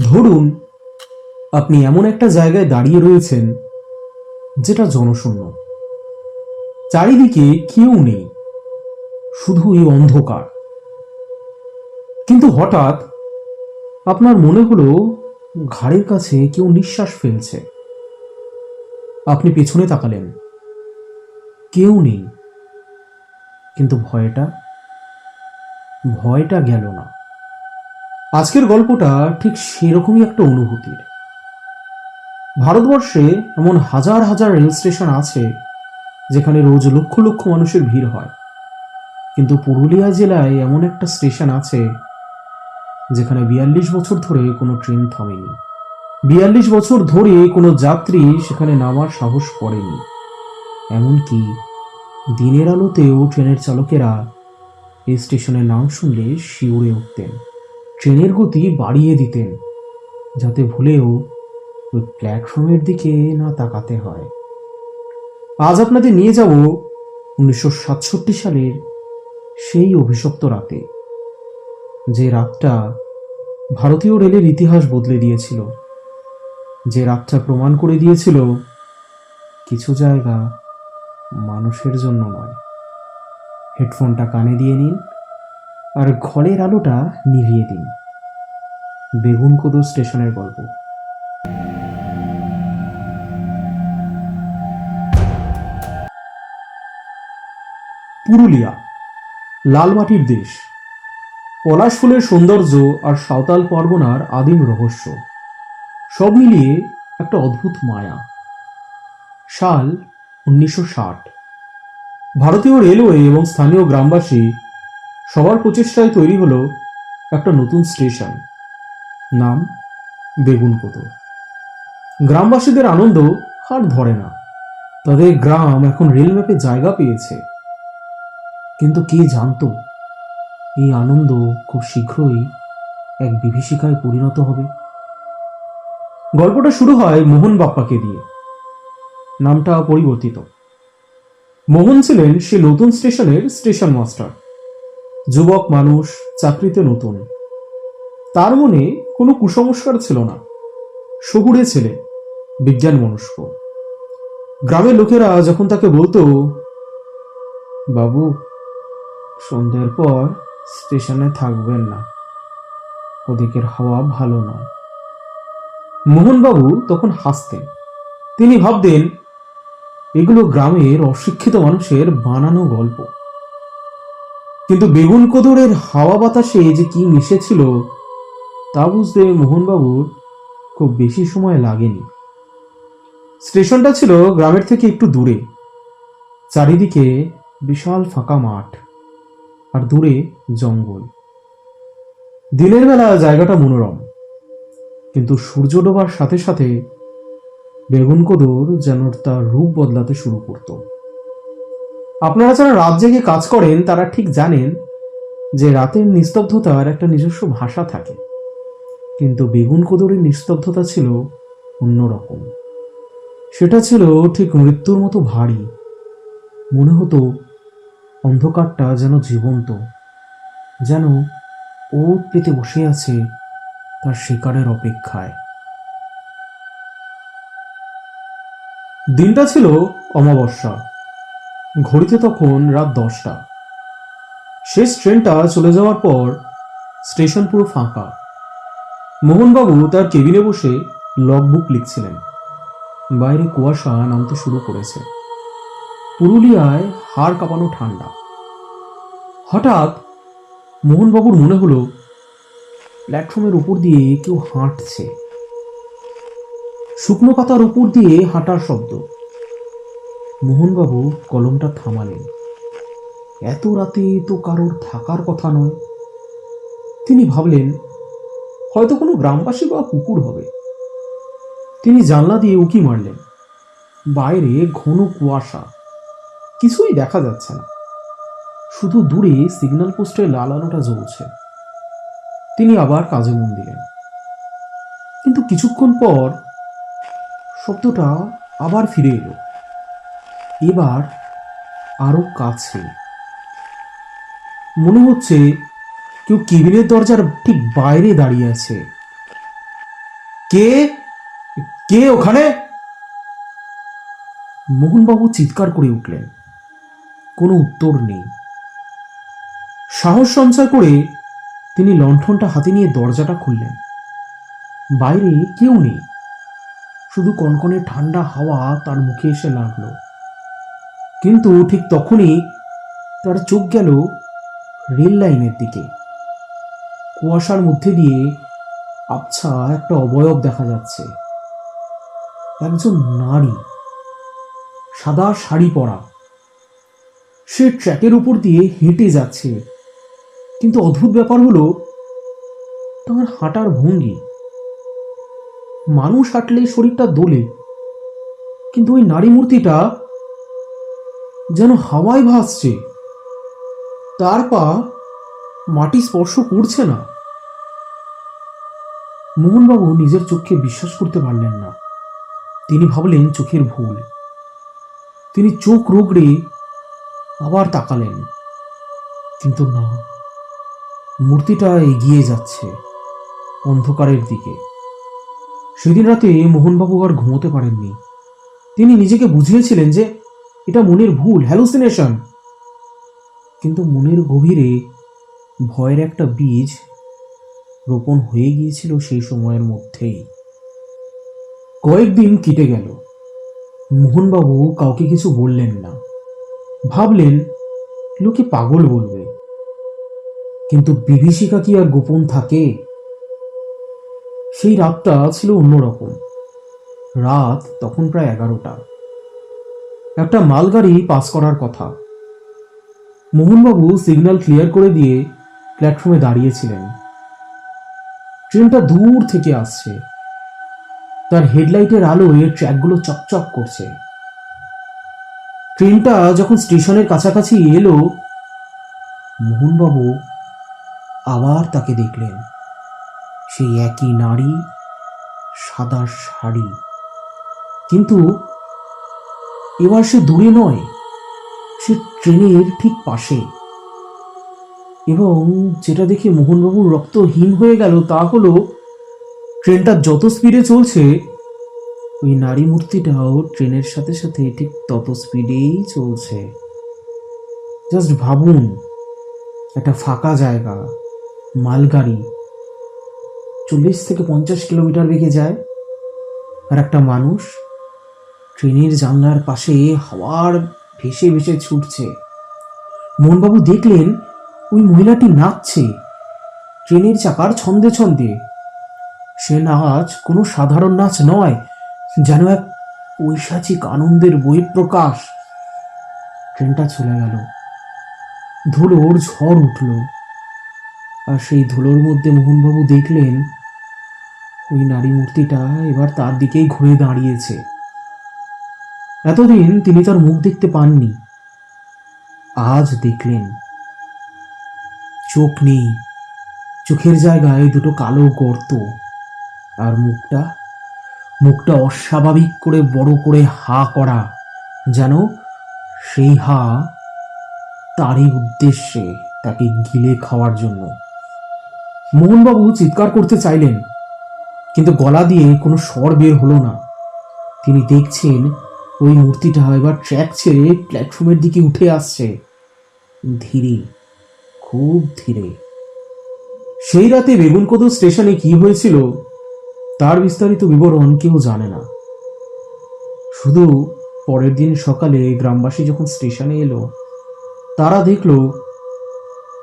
ধরুন, আপনি এমন একটা জায়গায় দাঁড়িয়ে রয়েছেন যেটা জনশূন্য। চারিদিকে কেউ নেই, শুধু এই অন্ধকার। কিন্তু হঠাৎ আপনার মনে হলো ঘাড়ের কাছে কেউ নিঃশ্বাস ফেলছে। আপনি পেছনে তাকালেন। কেউ নেই। কিন্তু ভয়টা? ভয়টা গেল না। আজকের গল্পটা ঠিক সেরকমই একটা অনুভূতির। ভারতবর্ষে এমন হাজার হাজার রেল স্টেশন আছে, যেখানে রোজ লক্ষ লক্ষ মানুষের ভিড় হয়। কিন্তু পুরুলিয়া জেলায় এমন একটা স্টেশন আছে, যেখানে বিয়াল্লিশ বছর ধরে কোনো ট্রেন থামেনি। বিয়াল্লিশ বছর ধরে কোনো যাত্রী সেখানে নামার সাহস করেনি। এমনকি দিনের আলোতেও ট্রেনের চালকেরা এই স্টেশনের নাম শুনলে শিউরে উঠতেন। ট্রেনের গতি বাড়িয়ে দিতেন, যাতে ভুলেও ওই প্ল্যাটফর্মের দিকে না তাকাতে হয়। আজ আপনাদের নিয়ে যাব উনিশশো সাতষট্টি সালের সেই অভিশপ্ত রাতে, যে রাতটা ভারতীয় রেলের ইতিহাস বদলে দিয়েছিল, যে রাতটা প্রমাণ করে দিয়েছিল কিছু জায়গা মানুষের জন্য নয়। হেডফোনটা কানে দিয়ে নিন। আর ঘরের আলোটা নিভিয়ে দিন। বেগুন কোদো স্টেশনের গল্প। পুরুলিয়া লাল মাটির দেশ। পলাশ ফুলের সৌন্দর্য আর সাঁওতাল পরগনার আদিম রহস্য। সব মিলিয়ে একটা অদ্ভুত মায়া। সাল উনিশশো ষাট। ভারতীয় রেলওয়ে এবং স্থানীয় গ্রামবাসী সবার প্রচেষ্টায় তৈরি হলো একটা নতুন স্টেশন। নাম বেগুনকোদো গ্রামবাসীদের আনন্দ আর ধরে না। তাদের গ্রাম এখন রেল ম্যাপে জায়গা পেয়েছে। কিন্তু কে জানতো? এই আনন্দ খুব শীঘ্রই এক বিভীষিকায় পরিণত হবে। গল্পটা শুরু হয় মোহন বাপ্পাকে দিয়ে। নামটা পরিবর্তিত। মোহন ছিলেন সে নতুন স্টেশনের স্টেশন মাস্টার। যুবক মানুষ, চাকরিতে নতুন। তার মনে কোনো কুসংস্কার ছিল না। শহুরে ছেলে, বিজ্ঞান মনস্ক। গ্রামের লোকেরা যখন তাকে বলতো, বাবু, সন্ধ্যের পর স্টেশনে থাকবেন না। ওদিকের হাওয়া ভালো নয়। মোহনবাবু তখন হাসতেন। তিনি ভাবতেন, এগুলো গ্রামের অশিক্ষিত মানুষের বানানো গল্প। কিন্তু বেগুন কোদরের হাওয়া বাতাসে যে কি মিশেছিল, তা বুঝতে মোহনবাবুর খুব বেশি সময় লাগেনি। স্টেশনটা ছিল গ্রামের থেকে একটু দূরে, চারিদিকে বিশাল ফাঁকা মাঠ আর দূরে জঙ্গল। দিনের বেলা জায়গাটা মনোরম, কিন্তু সূর্য ডোবার সাথে সাথে বেগুন কোদর যেন তার রূপ বদলাতে শুরু করত। আপনারা যারা রাত জেগে কাজ করেন, তারা ঠিক জানেন যে রাতের নিস্তব্ধতার একটা নিজস্ব ভাষা থাকে। কিন্তু বেগুন কোদরের নিস্তব্ধতা ছিল অন্যরকম। সেটা ছিল ঠিক মৃত্যুর মতো ভারী। মনে হতো অন্ধকারটা যেন জীবন্ত, যেন ও পেতে বসে আছে তার শিকারের অপেক্ষায়। দিনটা ছিল অমাবস্যা। ঘড়িতে তখন রাত দশটা। শেষ ট্রেনটা চলে যাওয়ার পর স্টেশন পুরো ফাঁকা। মোহনবাবু তার কেবিনে বসে লগবুক লিখছিলেন। বাইরে কুয়াশা নামতে শুরু করেছে। পুরুলিয়ায় হাড় কাঁপানো ঠান্ডা। হঠাৎ মোহনবাবুর মনে হলো, প্ল্যাটফর্মের উপর দিয়ে কেউ হাঁটছে। শুকনো পাতার উপর দিয়ে হাঁটার শব্দ। মোহনবাবু কলমটা থামালেন। এত রাতে তো কারোর থাকার কথা নয়। তিনি ভাবলেন, হয়তো কোনো গ্রামবাসী বা কুকুর হবে। তিনি জানলা দিয়ে উকি মারলেন। বাইরে ঘন কুয়াশা। কিছুই দেখা যাচ্ছে না। শুধু দূরে সিগন্যাল পোস্টের লাল আলোটা জ্বলছে। তিনি আবার কাজে মন দিলেন। কিন্তু কিছুক্ষণ পর শব্দটা আবার ফিরে এলো। এবার আরও কাছে। মনে হচ্ছে কেউ কেবিনের দরজার ঠিক বাইরে দাঁড়িয়ে আছে। কে? কে ওখানে? মোহনবাবু চিৎকার করে উঠলেন। কোনো উত্তর নেই। সাহস সঞ্চয় করে তিনি লণ্ঠনটা হাতে নিয়ে দরজাটা খুললেন। বাইরে কেউ নেই। শুধু কনকনে ঠান্ডা হাওয়া তার মুখে এসে লাগল। কিন্তু ঠিক তখনই তার চোখ গেল রেল লাইনের দিকে। কুয়াশার মধ্যে দিয়ে আবছা একটা অবয়ব দেখা যাচ্ছে। একজন নারী, সাদা শাড়ি পরা। সে ট্র্যাকের উপর দিয়ে হেঁটে যাচ্ছে। কিন্তু অদ্ভুত ব্যাপার হলো, তার হাঁটার ভঙ্গি। মানুষ হাঁটলেই শরীরটা দোলে, কিন্তু ওই নারী মূর্তিটা যেন হাওয়ায় ভাসছে। তার পা মাটি স্পর্শ করছে না। মোহনবাবু নিজের চোখকে বিশ্বাস করতে পারলেন না। তিনি ভাবলেন চোখের ভুল। তিনি চোখ রোগড়ে আবার তাকালেন। কিন্তু না, মূর্তিটা এগিয়ে যাচ্ছে অন্ধকারের দিকে। সেদিন রাতে মোহনবাবু আর ঘুমোতে পারেননি। তিনি নিজেকে বুঝিয়েছিলেন যে এটা মনের ভুল হ্যালুসিনেশন কিন্তু মনের গভীরে ভয়ের একটা বীজ রোপণ হয়ে গিয়েছিল সেই সময়ের মধ্যেই। কয়েকদিন কেটে গেল। মোহনবাবু কাউকে কিছু বললেন না। ভাবলেন, লোকে পাগল বলবে। কিন্তু বিভীষিকা কি আর গোপন থাকে? সেই রাতটা ছিল অন্যরকম। রাত তখন প্রায় এগারোটা। একটা মালগাড়ি পাস করার কথা। মোহনবাবু সিগন্যাল ক্লিয়ার করে দিয়ে প্ল্যাটফর্মে দাঁড়িয়েছিলেন। ট্রেনটা দূর থেকে আসছে। তার হেডলাইটের আলোয় ট্র্যাকগুলো চকচক করছে। ট্রেনটা যখন স্টেশনের কাছাকাছি এলো, মোহনবাবু আবার তাকে দেখলেন। সেই একই নারী, সাদা শাড়ি। কিন্তু এবার সে দূরে নয়, সে ট্রেনের ঠিক পাশে। এবং যেটা দেখে মোহনবাবুর রক্ত হিম হয়ে গেল তা হলো, ট্রেনটা যত স্পিডে চলছে, ওই নারী মূর্তিটাও ট্রেনের সাথে সাথে ঠিক তত স্পিডেই চলছে। জাস্ট ভাবুন, একটা ফাঁকা জায়গা, মালগাড়ি, চল্লিশ থেকে পঞ্চাশ কিলোমিটার বেগে যায়, আর একটা মানুষ ট্রেনের জানলার পাশে হাওয়ার ভেসে ভেসে ছুটছে। মোহনবাবু দেখলেন ওই মহিলাটি নাচছে। ট্রেনের চাকার ছন্দে ছন্দে। সে নাচ কোনো সাধারণ নাচ নয়, যেন এক ঐশাচিক আনন্দের বহিঃপ্রকাশ। ট্রেনটা চলে গেল। ধুলোর ঝড় উঠল। আর সেই ধুলোর মধ্যে মোহনবাবু দেখলেন ওই নারী মূর্তিটা এবার তার দিকেই ঘুরে দাঁড়িয়েছে। এতদিন তিনি তার মুখ দেখতে পাননি। আজ দেখলেন। চোখ নেই। চোখের জায়গায় দুটো কালো গর্ত। আর মুখটা মুখটা অস্বাভাবিক করে বড় করে হা করা, যেন সেই হা তারই উদ্দেশ্যে তাকে গিলে খাওয়ার জন্য। মোহনবাবু চিৎকার করতে চাইলেন, কিন্তু গলা দিয়ে কোনো স্বর বের হলো না। তিনি দেখছেন ওই মূর্তিটা এবার ট্র্যাক ছেড়ে প্ল্যাটফর্মের দিকে উঠে আসছে। ধীরে, খুব ধীরে। সেই রাতে বেগুনকোদো স্টেশনে কি হয়েছিল, তার বিস্তারিত বিবরণ কেউ জানে না। শুধু পরের দিন সকালে গ্রামবাসী যখন স্টেশনে এলো, তারা দেখল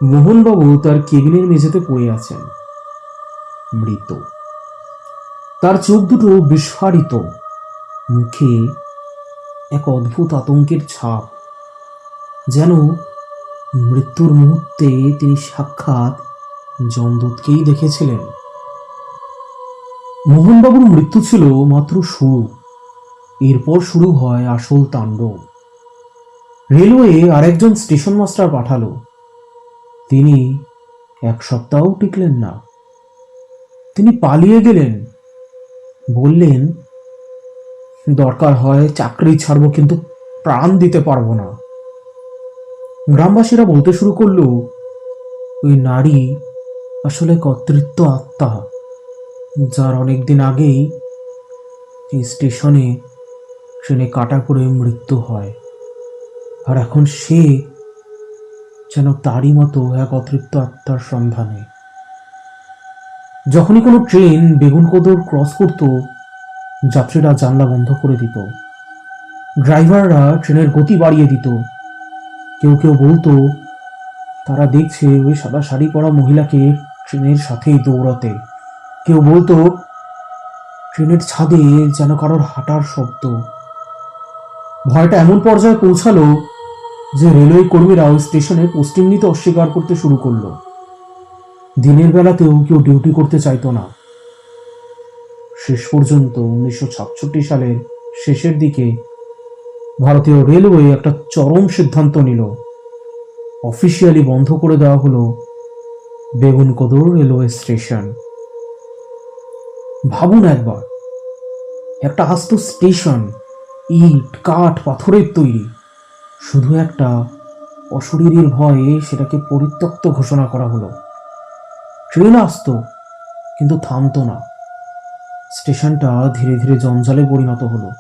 মোহনবাবু তার কেবিনের মেঝেতে পড়ে আছেন। মৃত। তার চোখ দুটো বিস্ফারিত। মুখে এক অদ্ভুত আতঙ্কের ছাপ, যেন মৃত্যুর মুহূর্তে তিনি সাক্ষাৎ যমদূতকেই দেখেছিলেন। মোহনবাবুর মৃত্যু ছিল মাত্র শুরু। এরপর শুরু হয় আসল তাণ্ডব। রেলওয়ে আরেকজন স্টেশন মাস্টার পাঠালো। তিনি এক সপ্তাহ টিকলেন না। তিনি পালিয়ে গেলেন, বললেন দরকার হয় চাকরি ছাড়বো কিন্তু প্রাণ দিতে পারব না। গ্রামবাসীরা বলতে শুরু করল, ওই নারী আসলে কর্তৃত্ব আত্মা। যার অনেক দিন আগেই এই স্টেশনে ট্রেনে কাটা করে মৃত্যু হয়। আর এখন সে যেন তারই মতো এক অতৃপ্ত আত্মার সন্ধানে। যখনই কোনো ট্রেন বেগুন বেগুনকোদর ক্রস করত যাত্রীরা জানলা বন্ধ করে দিত। ড্রাইভাররা ট্রেনের গতি বাড়িয়ে দিত। কেউ কেউ বলতো, তারা দেখছে ওই সাদা শাড়ি পরা মহিলাকে ট্রেনের সাথেই দৌড়াতে। কেউ বলতো, ট্রেনের ছাদে যেন কারোর হাঁটার শব্দ। ভয়টা এমন পর্যায়ে পৌঁছালো যে রেলওয়ে কর্মীরা ওই স্টেশনে পোস্টিং নিতে অস্বীকার করতে শুরু করল। দিনের বেলাতেও কেউ ডিউটি করতে চাইতো না। শেষ পর্যন্ত উনিশশো সাতষট্টি সালের শেষের দিকে ভারতীয় রেলওয়ে একটা চরম সিদ্ধান্ত নিল। অফিসিয়ালি বন্ধ করে দেওয়া হলো বেগুনকদর রেলওয়ে স্টেশন। ভাবুন একবার, একটা আস্ত স্টেশন, ইট, কাঠ, পাথরের তৈরি। শুধু একটা অশরীরীর ভয়ে সেটাকে পরিত্যক্ত ঘোষণা করা হলো। ট্রেন আসতো, কিন্তু থামতো না। স্টেশনটা ধীরে ধীরে জঞ্জালে পরিণত হলো।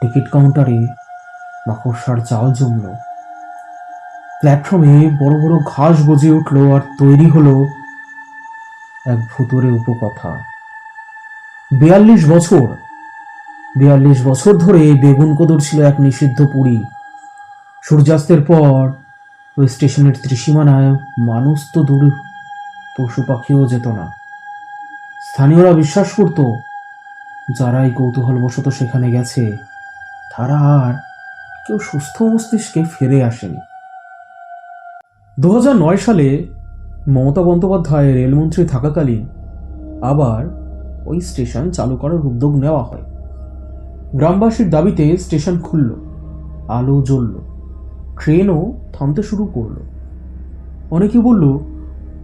টিকিট কাউন্টারে মাকড়সার জাল জমল। প্ল্যাটফর্মে বড় বড় ঘাস গজে উঠল আর তৈরি হলো এক ভুতুরে উপকথা। বিয়াল্লিশ বছর বিয়াল্লিশ বছর ধরে বেগুন কদর ছিল এক নিষিদ্ধ পুরী। সূর্যাস্তের পর ওই স্টেশনের ত্রিসীমানায় মানুষ তো দূর, পশু পাখিও যেত না। স্থানীয়রা বিশ্বাস করত, যারাই কৌতূহলবশত সেখানে গেছে, তারা আর কেউ সুস্থ মস্তিষ্কে ফিরে আসেনি। দু সালে মমতা বন্দ্যোপাধ্যায় রেলমন্ত্রী থাকাকালীন আবার ওই স্টেশন চালু করার উদ্যোগ নেওয়া হয়। গ্রামবাসীর দাবিতে স্টেশন খুলল, আলো জ্বলল, ট্রেনও থামতে শুরু করল। অনেকে বলল,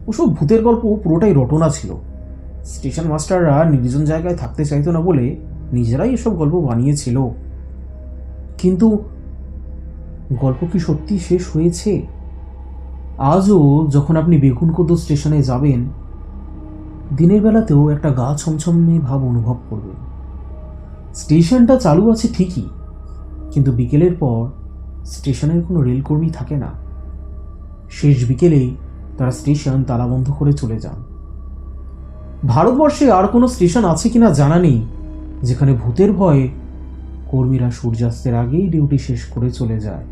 ওসব ভূতের গল্প পুরোটাই রটনা ছিল। স্টেশন মাস্টাররা নির্জন জায়গায় থাকতে চাইতো না বলে নিজেরাই এসব গল্প বানিয়েছিল। কিন্তু গল্প কি সত্যি শেষ হয়েছে? আজও যখন আপনি বেগুনকোদ স্টেশনে যাবেন, দিনের বেলাতেও একটা গা ছমছমে ভাব অনুভব করবেন। স্টেশনটা চালু আছে ঠিকই, কিন্তু বিকেলের পর স্টেশনের কোনো রেলকর্মী থাকে না। শেষ বিকেলেই তারা স্টেশন তালাবন্ধ করে চলে যান। ভারতবর্ষে আর কোনো স্টেশন আছে কিনা জানা নেই। যেখানে ভূতের ভয়ে কর্মীরা সূর্যাস্তের আগেই ডিউটি শেষ করে চলে যায়।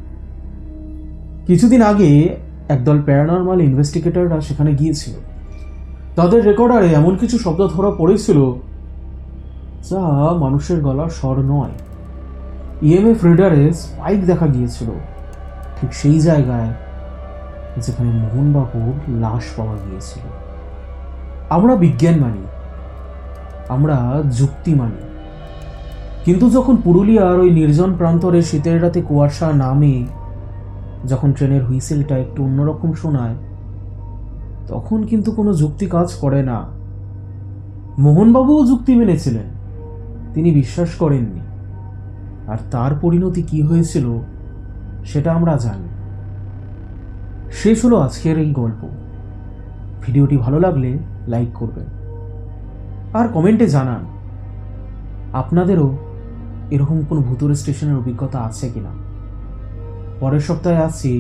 কিছুদিন আগে একদল প্যারানর্মাল ইনভেস্টিগেটররা সেখানে গিয়েছিল। তাদের রেকর্ডারে এমন কিছু শব্দ ধরা পড়েছিল যা মানুষের গলার স্বর নয়। ইএমএফ রিডারে স্পাইক দেখা গিয়েছিল ঠিক সেই জায়গায় যেখানে মোহনবাবুর লাশ পাওয়া গিয়েছিল। আমরা বিজ্ঞান মানি, আমরা যুক্তি মানি। কিন্তু যখন পুরুলিয়ার ওই নির্জন প্রান্তরে শীতের রাতে কুয়াশা নামে, যখন ট্রেনের হুইসেলটা একটু অন্যরকম শোনায়, তখন কিন্তু কোনো যুক্তি কাজ করে না। মোহনবাবুও যুক্তি মেনেছিলেন, তিনি বিশ্বাস করেননি। আর তার পরিণতি কি হয়েছিল, সেটা আমরা জানি। শেষ হলো আজকের এই গল্প। ভিডিওটি ভালো লাগলে লাইক করবেন। আর কমেন্টে জানান, আপনাদেরও এরকম কোনো ভুতুর স্টেশনের অভিজ্ঞতা আছে কি না পরের সপ্তাহে আসছি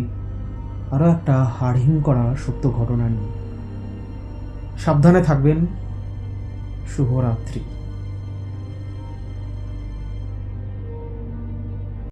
আরও একটা হাড়হিম করা সত্য ঘটনা নিয়ে। সাবধানে থাকবেন। শুভরাত্রি।